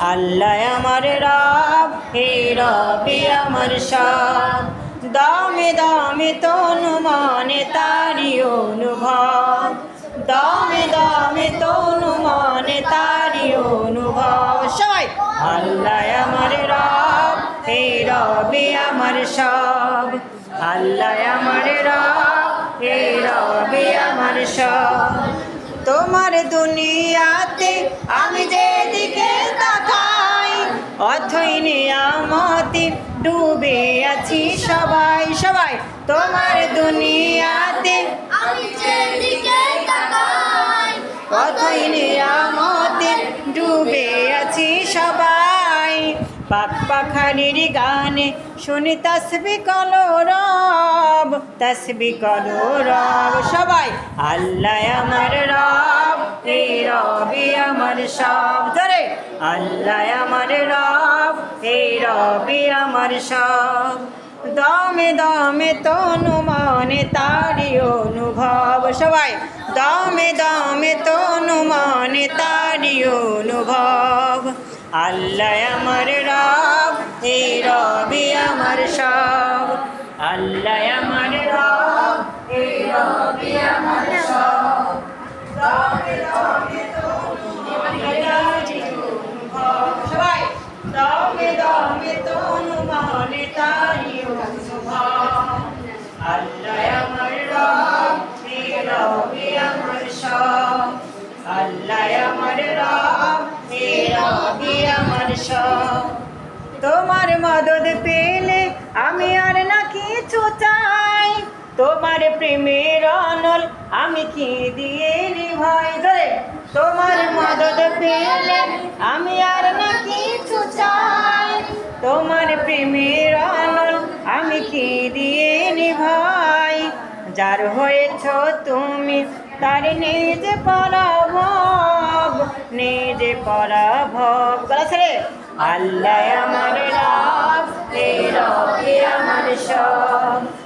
আল্লাহ আমার রব, হে রবি আমার সব। দমে দমে তনু মনে তারি অনুভব। দমে দমে তনু মনে তারি অনুভব। সবাই, আল্লাহ আমার রব, হে রবি আমার সব। আল্লাহ আমার রব, হে রবি আমার সব। তোমার দুনিয়াতে আমি যেদিকে তাকাই, অথই নিয়ামতে ডুবে আছি সবাই সবাই। তোমার দুনিয়াতে আমি যেদিকে তাকাই, অথই নিয়ামতে ডুবে আছি সবাই। পাক পাখানির গানে শুনি তসবি কলো রব তসবি কলো রব, সবাই। আল্লাহ আমার রব, এই রবি আমার সব। ধরে, আল্লাহ আমার রব, এই রবি আমার সব। দমে দমে তনু মনে তারি অনুভব। সবাই, দমে দমে তনু মনে তারি অনুভব। আল্লাহ আমার রব, এই রবি আমার সব। আল্লাহ তোমার মদত পেলে আমি আর না কিছু চাই। তোমার প্রেমের অনল আমি কি দিয়ে নিভাই ধরে। তোমার মদত পেলে আমি আর না কিছু চাই। তোমার প্রেমের অনল আমি কি দিয়ে নিভাই যার হয়েছ তুমি তার নিজে পরাভব নিজে পরাভব। ছেড়ে। আল্লাহ আমার রব এ রবি আমার সব।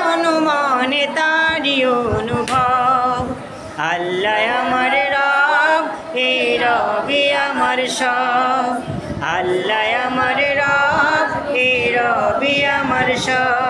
সব। আল্লাহ আমার রব এ রবি আমার সব।